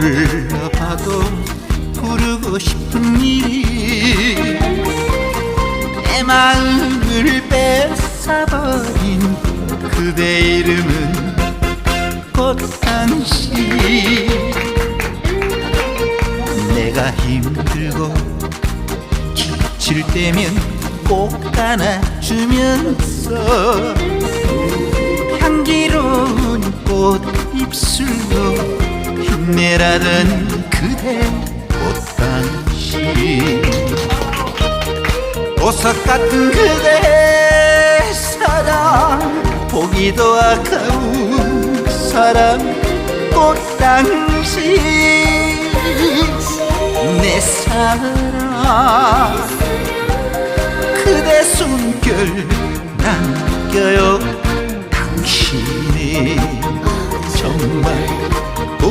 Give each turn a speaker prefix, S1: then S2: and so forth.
S1: 불러봐도 부르고 싶은 일이 내 마음을 뺏어버린 그대 이름은 꽃당시 내가 힘들고 지칠 때면 꼭 안아주면서 향기로운 꽃 입술로 힘내라던 그대 꽃당시 보석 같은 그대 사랑 보기도 아까운 사랑 꽃당시 내 사랑 그대 숨결 남겨요 당신이 정말